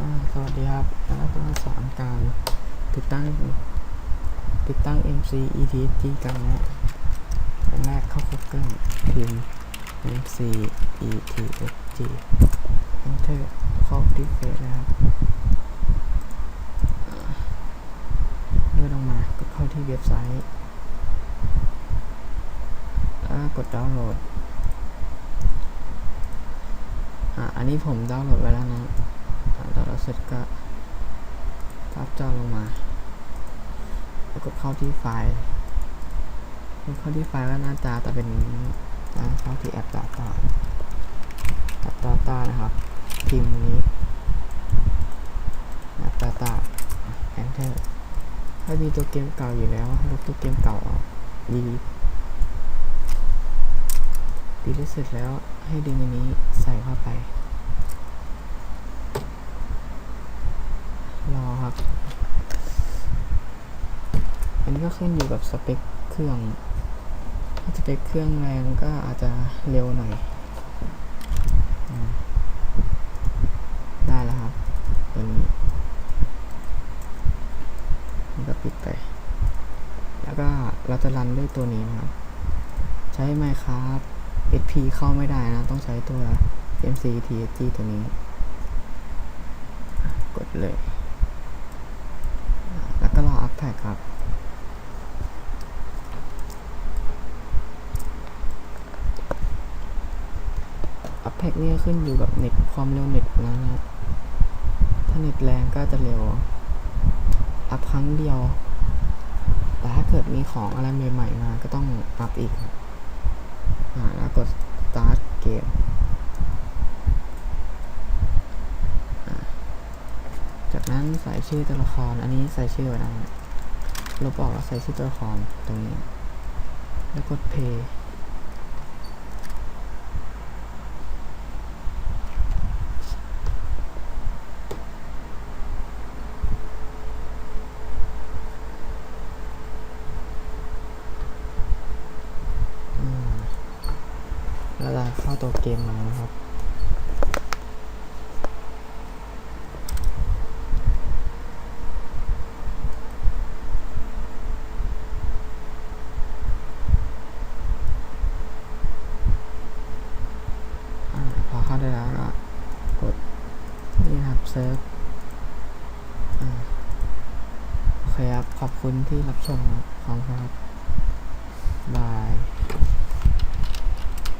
สวัสดีครับแล้วก็สอนการติดตั้ง ติดตั้ง MC ETSG กันนะอย่างแรกเข้า Google พิมพ์ MC ETSG Enter ข้อที่เฟซนะครับเลื่อนลงมากดเข้าที่เว็บไซต์กดดาวน์โหลด อะ อันนี้ผมดาวน์โหลดไว้แล้วนะ เสร็จก็ทับจอลงมา แล้วกดเข้าที่ไฟล์เข้าที่ไฟล์ก็หน้าตาจะเป็นกาเข้าที่แอป Data แอป Data นะครับพิมพ์นี้แอป Data Enter ถ้ามีตัวเกมเก่าอยู่แล้วลบตัวเกมเก่าออกดีดีเสร็จแล้วให้ดึงอันนี้ใส่เข้าไป อครับ อันนี้ก็ขึ้นอยู่กับสเปคเครื่อง ถ้าสเปคเครื่องแรงก็อาจจะเร็วหน่อย ได้แล้วครับตัวนี้มันก็ปิดไป แล้วก็เราจะรันด้วยตัวนี้นะครับ ใช้ไหมครับ SP เข้าไม่ได้นะ ต้องใช้ตัว MC TSG ตัวนี้ กดเลย แล้วก็รออัพแพ็ก ครับ อัพแพ็กนี่ขึ้นอยู่กับเน็ตความเร็วเน็ตแล้วนะ ถ้าเน็ตแรงก็จะเร็ว อัพครั้งเดียว แต่ถ้าเกิดมีของอะไรใหม่ๆมา ก็ต้องอัพอีกครับอ่าแล้วกด start เกมจากนั้นใส่ชื่อตัวละคร อันนี้ใส่ชื่อไว้นะ ลบออกแล้วใส่ชื่อตัวละครตรงนี้ แล้วกด play แล้วเราเข้าตัวเกมมานะครับ อาพอเข้าได้แล้วก็กดนี่นะครับ เซิร์ฟอ่าโอเคครับ ขอบคุณที่รับชมครับขอบคุณครับ บาย